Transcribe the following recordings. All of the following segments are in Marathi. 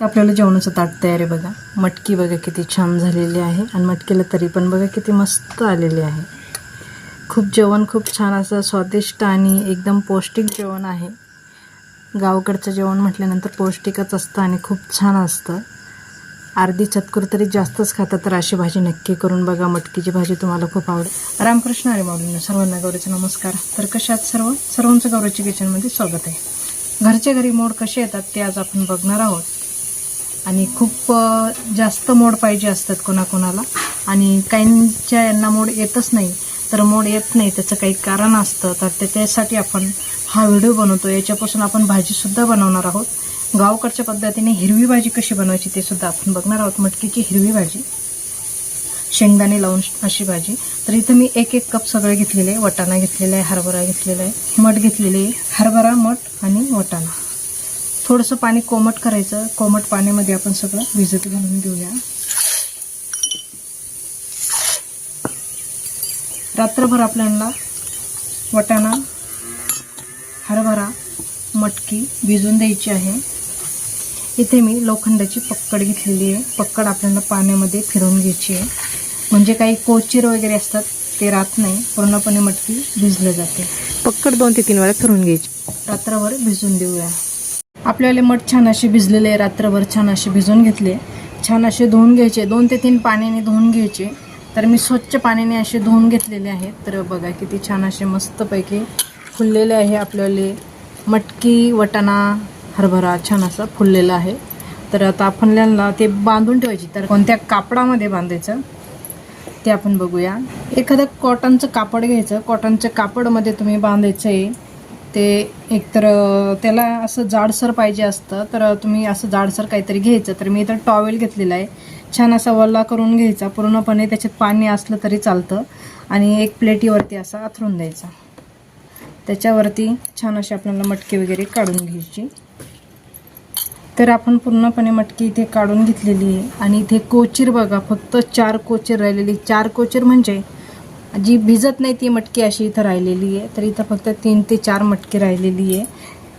तर आपल्याला जेवणाचं ताट तयार आहे बघा. मटकी बघा किती छान झालेली आहे. आणि मटकीला तरी पण बघा किती मस्त आलेली आहे. खूप जेवण खूप छान असं स्वादिष्ट आणि एकदम पौष्टिक जेवण आहे. गावाकडचं जेवण म्हटल्यानंतर पौष्टिकच असतं आणि खूप छान असतं. अर्धी चतकुर तरी जास्तच खातात तर अशी भाजी नक्की करून बघा. मटकीची भाजी तुम्हाला खूप आवडेल. रामकृष्ण हरी माऊलींना सर्वांना गौरीचा नमस्कार. तर कशात सर्व? सर्वांचं गौरीच्या किचनमध्ये स्वागत आहे. घरच्या घरी मोड कसे येतात ते आज आपण बघणार आहोत. आणि खूप जास्त मोड पाहिजे असतात कोणाकोणाला. आणि काहींच्या यांना मोड येतच नाही. तर मोड येत नाही त्याचं काही कारण असतं. तर त्याच्यासाठी आपण हा व्हिडिओ बनवतो. याच्यापासून आपण भाजीसुद्धा बनवणार आहोत. गावकडच्या पद्धतीने हिरवी भाजी कशी बनवायची ते सुद्धा आपण बघणार आहोत. मटकीची हिरवी भाजी शेंगदाणे लावून अशी भाजी. तर इथं मी एक एक कप सगळे घेतलेले आहे. वटाणा घेतलेला आहे हरभरा घेतलेला आहे. मठ घेतलेले आहे. हरभरा मठ आणि वटाणा. थोडंसं पाणी कोमट करायचं कोमट पाण्यामध्ये आपण सगळं भिजत घालून घेऊया. रात्रभर आपल्याला वटाणा हरभरा मटकी भिजून द्यायची आहे. इथे मी लोखंडाची पक्कड घेतलेली आहे. पक्कड आपल्याला पाण्यामध्ये फिरवून घ्यायची आहे. म्हणजे काही कोचिर वगैरे असतात ते राहत नाही. पूर्णपणे मटकी भिजलं जाते. पक्कड दोन ते तीन वेळा फिरून घ्यायची. रात्रभर भिजून देऊया. आपल्याला मठ छान असे भिजलेले रात्रभर छान असे भिजून घेतले छान असे धुवून घ्यायचे दोन ते तीन पाण्याने धुवून घ्यायचे. तर मी स्वच्छ पाण्याने असे धुवून घेतलेले आहेत. तर बघा किती छान असे मस्तपैकी फुललेले आहे आपल्याला. मटकी वटाणा हरभरा छान असा फुललेला आहे. तर आता आपल्याला ते बांधून ठेवायची. तर कोणत्या कापडामध्ये बांधायचं ते आपण बघूया. एखादं कॉटनचं कापड घ्यायचं. कॉटनच्या कापडमध्ये तुम्ही बांधायचं आहे. ते एकतर त्याला असं जाडसर पाहिजे असतं. तर तुम्ही असं जाडसर काहीतरी घ्यायचं. तर मी इथं टॉवेल घेतलेला आहे. छान असा वल्ला करून घ्यायचा. पूर्णपणे त्याच्यात पाणी असलं तरी चालतं. आणि एक प्लेटीवरती असा आथरून द्यायचा. त्याच्यावरती छान अशी आपल्याला मटकी वगैरे काढून घ्यायची. तर आपण पूर्णपणे मटकी इथे काढून घेतलेली आहे. आणि इथे कोचिर बघा. फक्त चार कोचीर राहिलेली. चार कोचिर म्हणजे जी भिजत नाही ती मटकी अशी इथं राहिलेली आहे. तर इथं फक्त तीन ते चार मटकी राहिलेली आहे.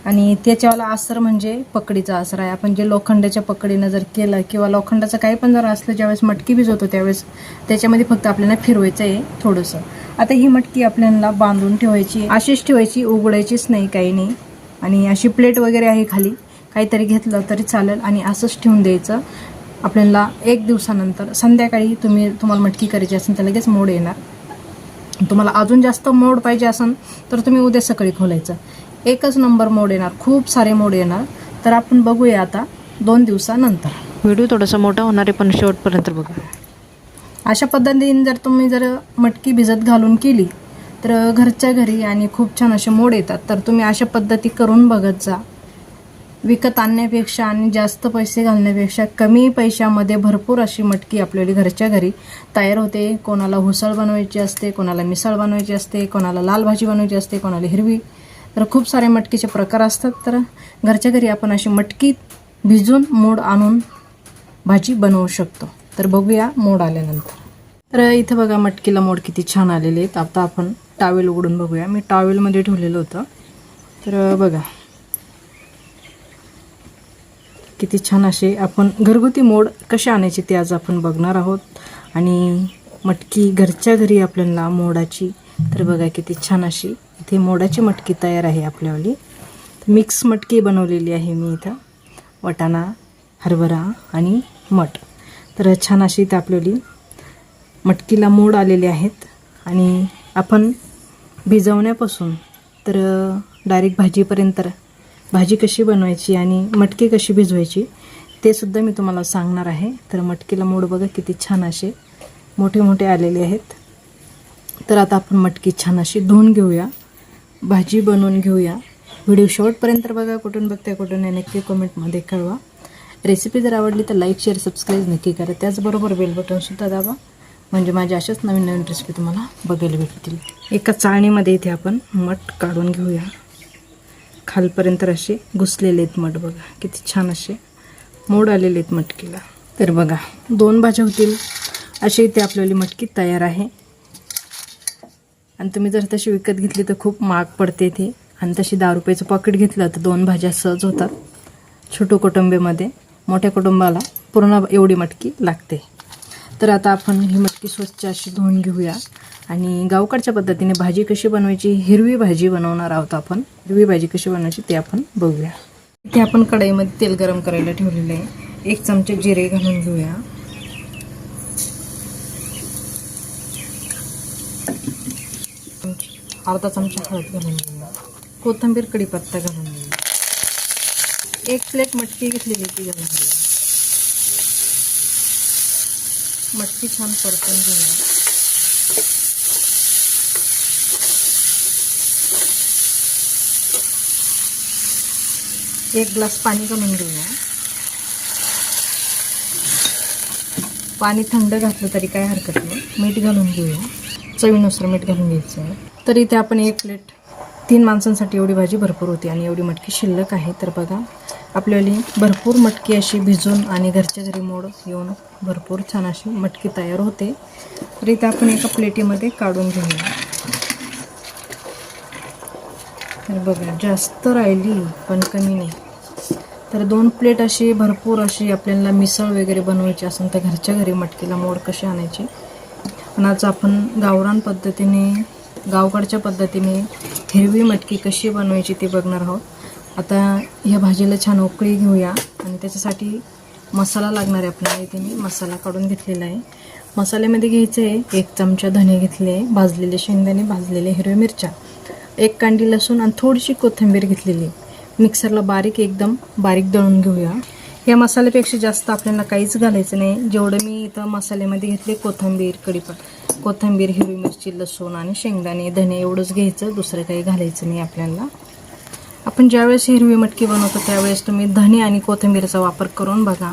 आणि त्याच्यावाला आसर म्हणजे पकडीचा आसर आहे. आपण जे लोखंडाच्या पकडीनं जर केलं किंवा लोखंडाचं काही पण जर असलं ज्यावेळेस मटकी भिजवतो त्यावेळेस त्याच्यामध्ये फक्त आपल्याला फिरवायचं आहे थोडंसं. आता ही मटकी आपल्याला बांधून ठेवायची अशीच ठेवायची उघडायचीच नाही काही नाही. आणि अशी प्लेट वगैरे आहे खाली. काहीतरी घेतलं तरी चालेल आणि असंच ठेवून द्यायचं. आपल्याला एक दिवसानंतर संध्याकाळी तुम्ही तुम्हाला मटकी करायची असेल तर लगेच मोड येणार. तुम्हाला अजून जास्त मोड पाहिजे असेल तर तुम्ही उद्या सकाळी खोलायचं. एकच नंबर मोड येणार खूप सारे मोड येणार. तर आपण बघूया आता दोन दिवसानंतर. व्हिडिओ थोडासा मोठा होणार आहे पण शेवटपर्यंत बघा. अशा पद्धतीने जर तुम्ही जर मटकी भिजत घालून केली तर घरच्या घरी आणि खूप छान असे मोड येतात तर तुम्ही अशा पद्धती करून बघत जा. विकत आणण्यापेक्षा आणि जास्त पैसे घालण्यापेक्षा कमी पैशामध्ये भरपूर अशी मटकी आपल्याला घरच्या घरी तयार होते. कोणाला हुसळ बनवायची असते कोणाला मिसळ बनवायची असते कोणाला लाल भाजी बनवायची असते कोणाला हिरवी. तर खूप सारे मटकीचे प्रकार असतात. तर घरच्या घरी आपण अशी मटकी भिजून मोड आणून भाजी बनवू शकतो. तर बघूया मोड आल्यानंतर. तर इथं बघा मटकीला मोड किती छान आलेले आहेत. आता आपण टावेल उघडून बघूया. मी टावेलमध्ये ठेवलेलं होतं. तर बघा. किती छान असे आपण घरगुती मोड कसे आणायचे ते आज आपण बघणार आहोत. आणि मटकी घरच्या घरी आपल्याला मोडाची तर बघा किती छान अशी इथे मोडाची मटकी तयार आहे आपल्यावाली. मिक्स मटकी बनवलेली आहे मी इथं. वटाणा हरभरा आणि मठ. तर छान अशी इथं आपल्याली मटकीला मोड आलेले आहेत. आणि आपण भिजवण्यापासून तर डायरेक्ट भाजीपर्यंत भाजी कशी बनवायची आणि मटकी कशी भिजवायची ते सुद्धा मी तुम्हाला सांगणार आहे. तर मटकीला मोड बघा किती छान असे मोठे मोठे आलेले आहेत. तर आता आपण मटकी छान अशी धुवून घेऊया. भाजी बनवून घेऊया. व्हिडिओ शेवटपर्यंत बघा कुठून बघताय कुठून नाही नक्की कमेंटमध्ये कळवा. रेसिपी जर आवडली तर लाईक शेअर सबस्क्राईब नक्की करा. त्याचबरोबर बेल बटनसुद्धा दाबा. म्हणजे माझ्या अशाच नवीन नवीन रेसिपी तुम्हाला बघायला भेटतील. एका चाळणीमध्ये इथे आपण मठ काढून घेऊया. खालपर्यंत असे घुसलेले आहेत मठ बघा. किती छान असे मोड आलेले आहेत मटकीला. तर बघा दोन भाज्या होतील. अशी इथे आपल्याला मटकी तयार आहे. आणि तुम्ही जर तशी विकत घेतली तर खूप महाग पडते ती. आणि तशी दहा रुपयाचं पॉकेट घेतलं तर दोन भाज्या सहज होतात. छोटू कुटुंबेमध्ये मोठ्या कुटुंबाला पूर्ण एवढी मटकी लागते. तर आता आपण ही मटकी स्वच्छ अशी धुवून घेऊया. आणि गावकडच्या पद्धतीने भाजी कशी बनवायची? हिरवी भाजी बनवणार आहोत आपण. हिरवी भाजी कशी बनवायची ते आपण बघूया. इथे आपण कढईमध्ये तेल गरम करायला ठेवलेलं आहे. एक चमचे जिरे घालून घेऊया. अर्धा चमचा हळद घालून घेऊया. कोथिंबीर कढीपत्ता घालून घेऊया. एक प्लेट मटकी घेतलेली ती घालून घेऊया. मटकी छान परतून घेऊया. एक ग्लास पाणी घालून घेऊया. पाणी थंड घातलं तरी काय हरकत नाही. मीठ घालून घेऊया. चवीनुसार मीठ घालून घ्यायचं आहे. तर इथे आपण एक प्लेट तीन माणसांसाठी एवढी भाजी भरपूर होती आणि एवढी मटकी शिल्लक आहे. तर बघा आपल्याला भरपूर मटकी अशी भिजून आणि घरच्या घरी मोड येऊन भरपूर छान अशी मटकी तयार होते. तर इथे आपण एका प्लेटीमध्ये काढून घेऊया. तर बघा जास्त राहिली पण कमी नाही. तर दोन प्लेट अशी भरपूर अशी आपल्याला मिसळ वगैरे बनवायची असेल तर घरच्या घरी मटकीला मोड कशी आणायची? पण आज आपण गावरान पद्धतीने गावकडच्या पद्धतीने हिरवी मटकी कशी बनवायची ते बघणार आहोत. आता ह्या भाजीला छान उकळी घेऊया आणि त्याच्यासाठी मसाला लागणार आहे आपल्याला. इथे मी मसाला काढून घेतलेला आहे. मसाल्यामध्ये घ्यायचं आहे एक चमचा धने घेतले आहे भाजलेले शेंगदाणे भाजलेले हिरव्या मिरच्या एक कांडी लसूण आणि थोडीशी कोथिंबीर घेतलेली. मिक्सरला बारीक एकदम बारीक दळून घेऊया. या मसाल्यापेक्षा जास्त आपल्याला काहीच घालायचं नाही. जेवढं मी इथं मसाल्यामध्ये घेतले कोथिंबीर कढीपत्ता कोथिंबीर हिरवी मिरची लसूण आणि शेंगदाणे धने एवढंच घ्यायचं दुसरं काही घालायचं नाही आपल्याला. आपण ज्यावेळेस हिरवी मटकी बनवतो त्यावेळेस तुम्ही धने आणि कोथिंबीरचा वापर करून बघा.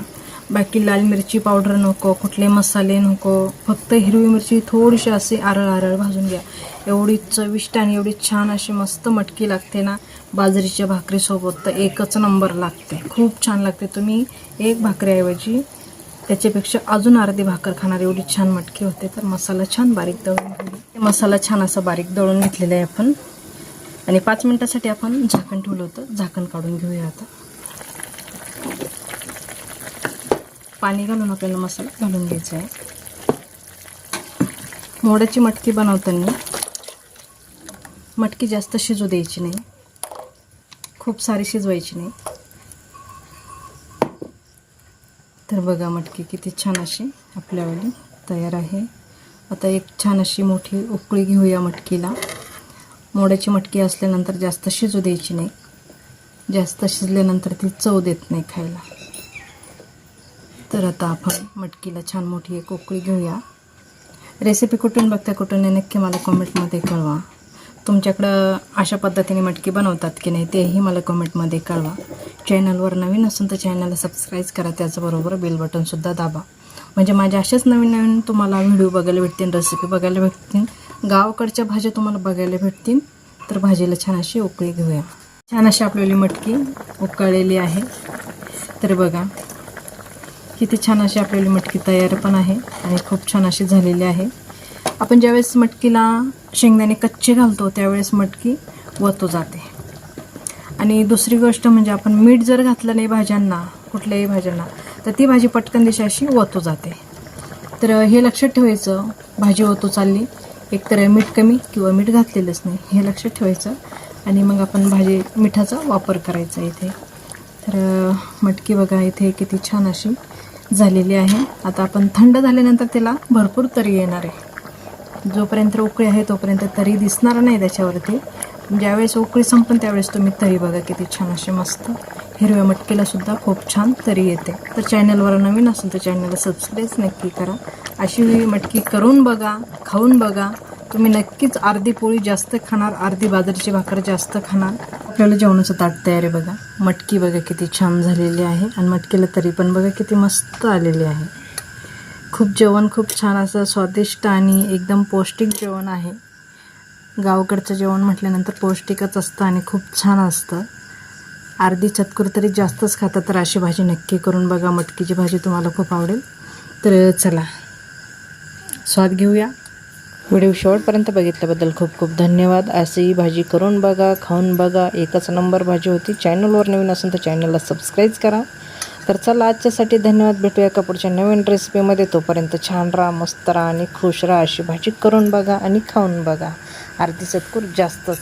बाकी लाल मिरची पावडर नको कुठले मसाले नको फक्त हिरवी मिरची थोडीशी अशी आरळ आरळ भाजून घ्या. एवढी चविष्ट आणि एवढी छान अशी मस्त मटकी लागते ना बाजरीच्या भाकरीसोबत तर एकच नंबर लागते. खूप छान लागते. तुम्ही एक भाकरीऐवजी त्याच्यापेक्षा अजून अर्धी भाकर खाणार एवढी छान मटकी होते. तर मसाला छान बारीक दळून घेऊ मसाला छान असा बारीक दळून घेतलेला आहे आपण. आणि पाच मिनटासाठी आपण झाकण ठेवलं होतं. झाकण काढून घेऊया आता. पाणी घालून आपल्याला मसाला घालून घ्यायचा आहे. मोड्याची मटकी बनवताना मटकी जास्त शिजू द्यायची नाही. खूप सारी शिजवायची नाही. तर बघा मटकी किती छान अशी आपल्यावाली तयार आहे. आता एक छान अशी मोठी उकळी घेऊया मटकीला. मोड्याची मटकी असल्यानंतर जास्त शिजू द्यायची नाही. जास्त शिजल्यानंतर ती चव देत नाही खायला. तर आता आपण मटकीला छान मोठी एक उकळी घेऊया. रेसिपी कुठून बघता कुठून नाही नक्की मला कॉमेंटमध्ये कळवा. तुमच्याकडं अशा पद्धतीने मटकी बनवतात की नाही तेही मला कमेंटमध्ये कळवा. चॅनलवर नवीन असून तर चॅनलला सबस्क्राईब करा त्याचबरोबर बेल बटनसुद्धा दाबा. म्हणजे माझ्या अशाच नवीन नवीन तुम्हाला व्हिडिओ बघायला भेटतील रेसिपी बघायला भेटतील गावाकडच्या भाज्या तुम्हाला बघायला भेटतील तर भाजीला छान अशी उकळी घेऊया. छान अशी आपल्याली मटकी उकळलेली आहे. तर बघा किती छान अशी आपल्याली मटकी तयार पण आहे आणि खूप छान अशी झालेली आहे. आपण ज्यावेळेस मटकीला शेंगदाणे कच्चे घालतो त्यावेळेस मटकी वतो जाते. आणि दुसरी गोष्ट म्हणजे आपण मीठ जर घातलं नाही भाज्यांना कुठल्याही भाज्यांना तर ती भाजी पटकन दिशा अशी वतो जाते. तर हे लक्षात ठेवायचं भाजी वतो चालली एकतर मीठ कमी किंवा मीठ घातलेलंच नाही हे लक्षात ठेवायचं. आणि मग आपण भाजी मिठाचा वापर करायचा इथे. तर मटकी बघा इथे किती छान अशी झालेली आहे. आता आपण थंड झाल्यानंतर त्याला भरपूर तरी येणार आहे. जोपर्यंत उकळी आहे तोपर्यंत तरी दिसणार नाही त्याच्यावरती. ज्यावेळेस उकळी संपन त्यावेळेस तुम्ही तरी बघा किती छान असे मस्त हिरव्या मटकीला सुद्धा खूप छान तरी येते. तर चॅनलवर नवीन असेल तर चॅनलला सबस्क्राईब नक्की करा. अशी मटकी करून बघा खाऊन बघा. तुम्ही नक्कीच अर्धी पोळी जास्त खाणार अर्धी बाजरीची भाकर जास्त खाणार. आपल्याला जेवणाचं ताट तयार आहे बघा. मटकी बघा किती छान झालेली आहे आणि मटकीला तरी पण बघा किती मस्त आलेली आहे. खूप जेवण खूप छान असं स्वादिष्ट आणि एकदम पौष्टिक जेवण आहे. गावाकडचं जेवण म्हटल्यानंतर पौष्टिकच असतं आणि खूप छान असतं. अर्धी चतकुर तरी जास्तच खातात तर अशी भाजी नक्की करून बघा. मटकीची भाजी तुम्हाला खूप आवडेल. तर चला स्वाद घेऊया. व्हिडिओ शेवटपर्यंत बघितल्याबद्दल खूप खूप धन्यवाद. अशी भाजी करून बघा खाऊन बघा. एकच नंबर भाजी होती. चॅनलवर नवीन असेल तर चॅनलला सबस्क्राईब करा. तर चला आजच्यासाठी धन्यवाद. भेटूया एका पुढच्या नवीन रेसिपीमध्ये तोपर्यंत छान राहा मस्त राहा आणि खुश राहा. अशी भाजी करून बघा आणि खाऊन बघा. अर्धी सतकूर जास्तच.